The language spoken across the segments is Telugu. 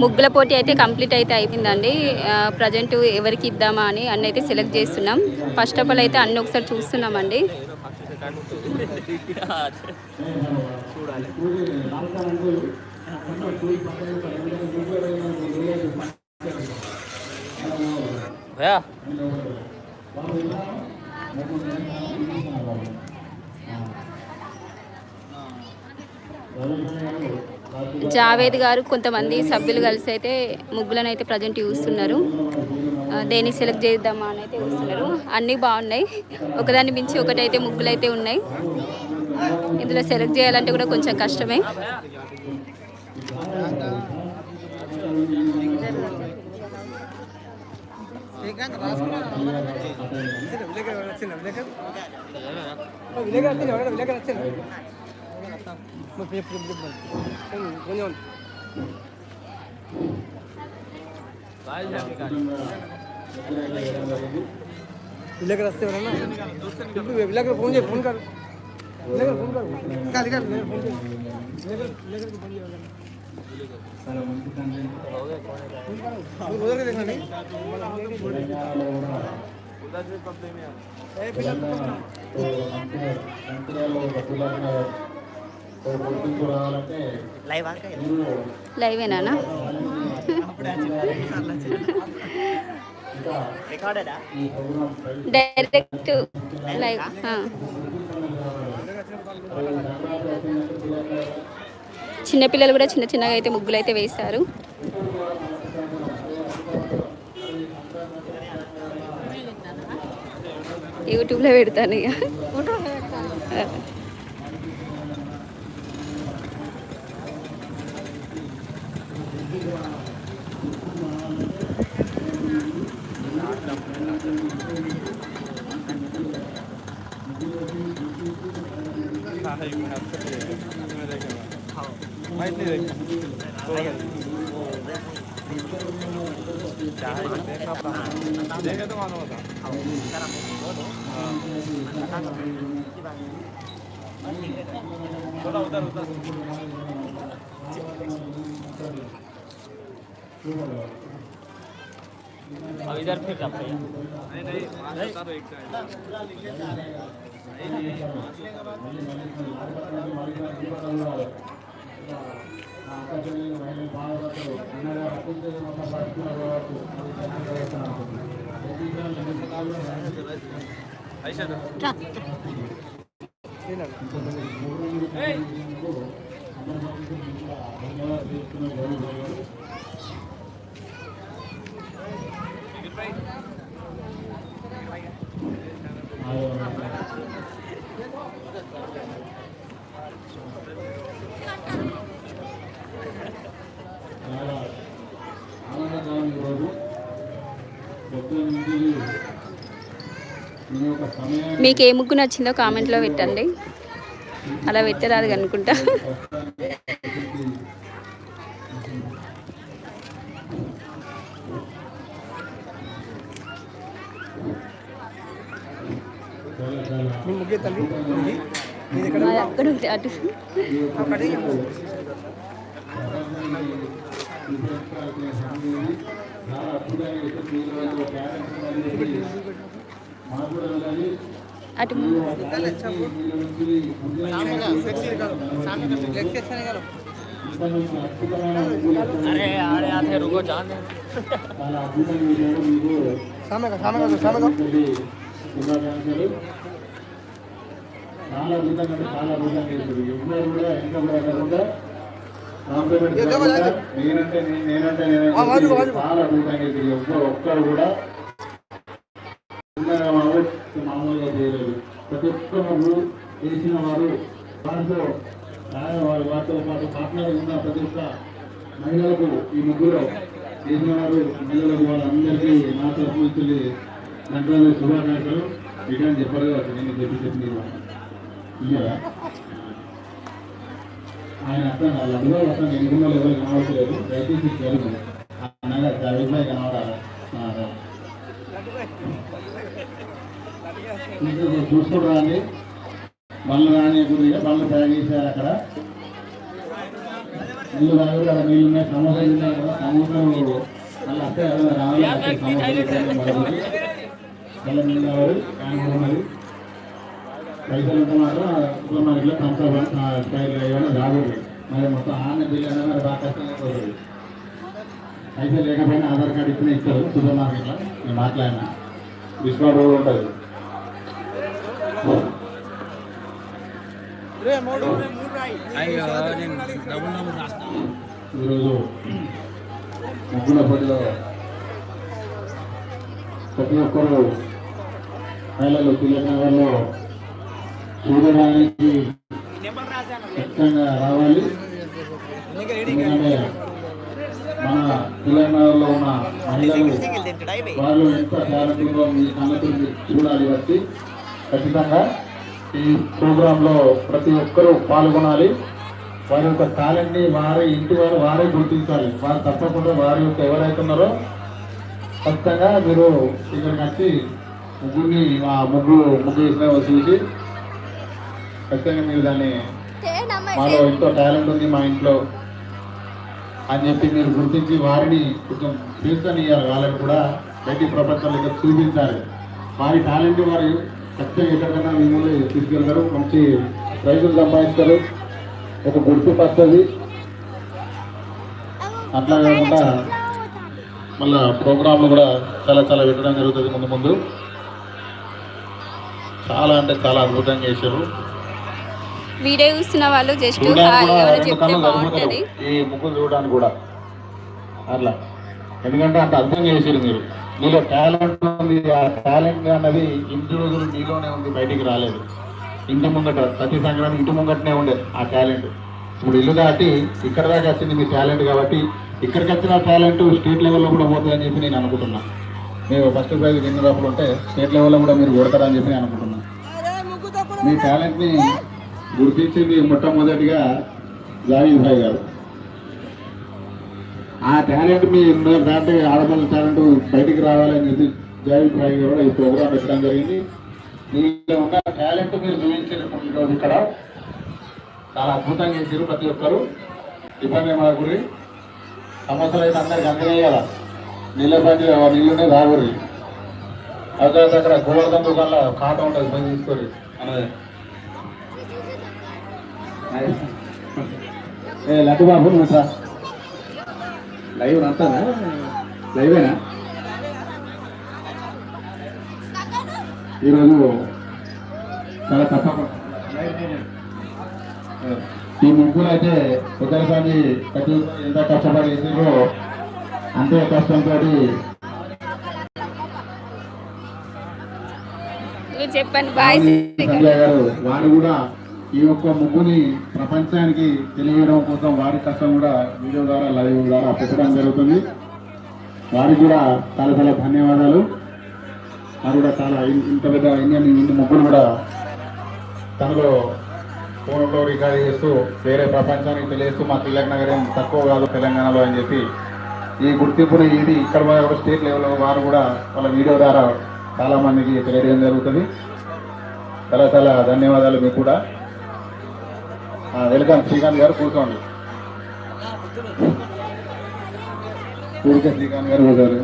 ముగ్గుల పోటీ అయితే కంప్లీట్ అయితే అయిపోయిందండి. ప్రజెంట్ ఎవరికి ఇద్దామా అని అన్ని అయితే సెలెక్ట్ చేస్తున్నాం. ఫస్ట్ ఆఫ్ ఆల్ అయితే అన్ని ఒకసారి చూస్తున్నామండి. భయా జావేద్ గారు కొంతమంది సభ్యులు కలిసి అయితే ముగ్గులను అయితే ప్రజెంట్ చూస్తున్నారు. దేన్ని సెలెక్ట్ చేద్దామా అని అయితే చూస్తున్నారు. అన్నీ బాగున్నాయి. ఒకదాన్ని మించి ఒకటైతే ముగ్గులు అయితే ఉన్నాయి. ఇందులో సెలెక్ట్ చేయాలంటే కూడా కొంచెం కష్టమే. विलेकर रस्ते हो ना विलेकर फोन जे फोन कर विलेकर फोन कर काली कर विलेकर फोन कर विलेकर विलेकर को फोन जे उधर के देखना नहीं ए पिला లైవ్ ఆక లైవేనా రికార్డెడా డైరెక్ట్ లైవ్. చిన్నపిల్లలు కూడా చిన్న చిన్నగా అయితే ముగ్గులు అయితే వేస్తారు యూట్యూబ్లో పెడతాను ఇక. माहित नाही थोडा उतार उतार Thank you. अब इधर फिर रख भैया మీకు ఏ ముగ్గు నచ్చిందో కామెంట్లో పెట్టండి. అలా పెట్టరాదు అనుకుంటా. నీ అక్కడ అటు. అక్కడ అటు अरे अरे आते रुको जान दे सामने का सामने का सामने का చాలా అద్భుతంగా అంటే చాలా అద్భుతంగా చేశారు ఎవ్వరు కూడా ఇంకా కూడా కాకుండా కాంప్లిమెంట్ ఏ, దేవా, కాకుండా దేవా. నేనంటే నేను నేనంటే ఆ, వాజు, నేను వాజు. చాలా అద్భుతంగా చేశారు ఎవ్వరు ఒక్కరు కూడా ప్రతి ఒక్కరు చేసిన వారు వారితో వారి వారితో పాటు పార్ట్నర్ ఉన్న ప్రతి ఒక్క మహిళలకు ఈ ముగ్గురు చేసిన వారు మహిళలకు వాళ్ళందరికీ నా తరఫు నుంచి సంక్రాంతి శుభాకాంక్షలు. ఇటువంటి చెప్పరు కాబట్టి నేను చెప్పి చెప్పి ఆయన అర్థం లడ్డుగా అర్థం ఎన్నికల్లో ఎవరు కనవట్లేదు దయచేసి తెలుగు అన్నగా జరుగుతాయి కనవడాలి చూసుకుంటారా అండి బండ్లు రాని గురిగా బండ్లు తయారు అక్కడ. నీళ్ళు తాగారు అక్కడ నీళ్ళు ఉన్నాయి సమోసాలు ఉన్నాయి కదా సమోసాలు మళ్ళీ అస్తే రావాలి? మళ్ళీ నీళ్ళు కావాలి పైసలు ఉంటే మాత్రం ఇప్పుడు మనకి కంఫర్ట్ స్టైల్ ఏమైనా రాకూడదు. మరి మొత్తం ఆమె బిల్లు అయినా మరి బాగా కష్టంగా పోతుంది పైసలు లేకపోయినా ఆధార్ కార్డు ఇచ్చినా ఇస్తారు సూపర్ మార్కెట్లో నేను మాట్లాడినా. డిస్కౌంట్ కూడా ఉంటుంది. ఈరోజు ముగ్గుల పోటీలో ప్రతి ఒక్కరు మహిళలు తిలకనగర్లో చూడడానికి ఖచ్చితంగా రావాలి ఎందుకంటే మన తెలంగాణలో ఉన్న మహిళలు వాళ్ళు ఎంత టాలెంట్ ఉందో మీ సంగతి చూడాలి వచ్చి ఖచ్చితంగా ఈ ప్రోగ్రాంలో ప్రతి ఒక్కరూ పాల్గొనాలి. వారి యొక్క టాలెంట్ని వారి ఇంటి వారు వారే గుర్తించాలి. వారు తప్పకుండా వారి యొక్క ఎవరైతే ఉన్నారో ఖచ్చితంగా మీరు ఇక్కడికి వచ్చి ముగ్గురిని ఆ ముగ్గు ముగ్గు వేసిన చూసి ఖచ్చితంగా మీరు దాన్ని మాలో ఎంతో టాలెంట్ ఉంది మా ఇంట్లో అని చెప్పి మీరు గుర్తించి వారిని కొంచెం తీర్చనియాలి వాళ్ళని కూడా బయటి ప్రపంచంలో చూపించాలి. వారి టాలెంట్ వారు ఖచ్చితంగా ఎక్కడికైనా మిమ్మల్ని తీసుకెళ్తారు మంచి ప్రైజులు సంపాదిస్తారు. ఒక గుర్తింపు వస్తుంది అట్లా కాకుండా మళ్ళా ప్రోగ్రాంలు కూడా చాలా చాలా పెట్టడం జరుగుతుంది ముందు ముందు. చాలా అంటే చాలా అద్భుతంగా చేశారు. వీడియో చూస్తున్న వాళ్ళు జస్ట్ చెప్తే బాగుంటుంది. ఈ ముగ్గులు చూడడానికి కూడా. అట్లా. ఎందుకంటే అంత అర్థం చేసారు మీరు. మీలో టాలెంట్ ఉంది. ఆ టాలెంట్ అన్నది ఇంటి రోజులు మీలోనే ఉంది బయటికి రాలేదు. ఇంటి ముంగట ప్రతి సంక్రాంతి ఇంటి ముంగటనే ఉండే ఆ టాలెంట్. ఇప్పుడు ఇల్లు దాటి ఇక్కడ దాకా వచ్చింది మీ టాలెంట్ కాబట్టి ఇక్కడికి వచ్చిన టాలెంట్ స్టేట్ లెవెల్లో కూడా పోతుందని చెప్పి నేను అనుకుంటున్నా. మీరు ఫస్ట్ ప్రైజ్ విన్నరప్పుడు ఉంటే స్టేట్ లెవెల్లో కూడా మీరు కొడతారని చెప్పి నేను అనుకుంటున్నా. మీ టాలెంట్ని గుర్తించింది మొట్టమొదటిగా జావీద్ భాయ్ గారు. ఆ టాలెంట్ మీ దాంట్లో ఆడపిల్ల టాలెంట్ బయటికి రావాలని చెప్పి జావీద్ కూడా ఈ ప్రోగ్రామ్ పెట్టడం జరిగింది. మీలో ఉన్న టాలెంట్ మీరు చూపించినటువంటి రోజు ఇక్కడ చాలా అద్భుతంగా చేశారు ప్రతి ఒక్కరు. ఇబ్బంది మా గురి సమస్యలు అయితే అందరికి అందినాయి నీళ్ళ పని నీళ్ళునే రాగురి అక్కడ అక్కడ గోవర్ధన్ దుకాణంలో ఖాతా ఉంటుంది పని తీసుకోరు అన్నది ఏ లడ్డు బాబు నువ్వు లైవ్ అంతానా లైవేనా? ఈరోజు చాలా ఈ ముగ్గులు అయితే ఉత్తరసారి ప్రతి ఎంత కష్టపడి వేసారో అంతే కష్టంతో చెప్పండి సంజయ్ గారు వారు కూడా ఈ యొక్క ముగ్గుని ప్రపంచానికి తెలియడం కోసం వారి కష్టం కూడా వీడియో ద్వారా లైవ్ ద్వారా పెట్టడం జరుగుతుంది. వారికి కూడా చాలా చాలా ధన్యవాదాలు. వారు కూడా చాలా ఇంత పెద్ద ఇండియన్ ఇంటి ముగ్గురు కూడా తనలో ఫోన్లో రికార్డ్ చేస్తూ వేరే ప్రపంచానికి తెలియస్తూ మా తిలక్ నగర్ ఏం తక్కువ కాదు తెలంగాణలో అని చెప్పి ఈ గుర్తింపుని ఇది ఇక్కడ కూడా స్టేట్ లెవెల్లో వారు కూడా వాళ్ళ వీడియో ద్వారా చాలా మందికి జరుగుతుంది. చాలా చాలా ధన్యవాదాలు మీకు కూడా. వెల్కమ్ శ్రీకాంత్ గారు కూర్చోండి. కూరిక శ్రీకాంత్ గారు కూర్చోరు.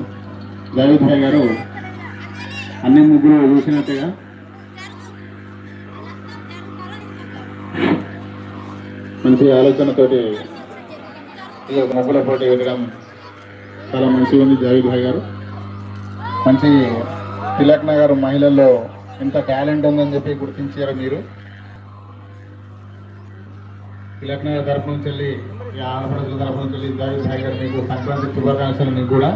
జావేద్ భాయ్ గారు అన్ని ముగ్గురు చూసినట్టుగా. మంచి ఆలోచనతోటి ఈ యొక్క ముగ్గుల పోటీ పెట్టడం చాలా మంచిగా ఉంది జావేద్ భాయ్ గారు. మంచి తిలక్ నగర్ మహిళల్లో ఎంత టాలెంట్ ఉందని చెప్పి గుర్తించారు మీరు? తిలక్ తరపు నుంచి వెళ్ళి ఆంధ్రప్రదేశ్ తరపు నుంచి వెళ్ళి జావేద్ భాయ్ గారు మీకు సంక్రాంతి శుభాకాంక్షలు మీకు కూడా.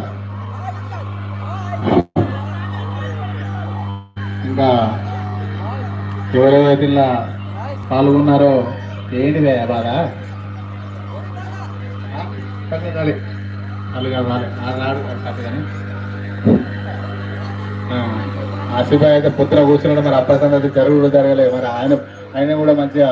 ఇంకా ఎవరెవరైతే ఇలా పాల్గొన్నారో ఏంటిదే బాగా అలాగే రాడు కానీ ఆసిఫాయ్ అయితే పుత్ర కూర్చున్నాడు మరి అప్పటి సంగతి జరుగుడు జరగలేదు. మరి ఆయన ఆయన కూడా మంచిగా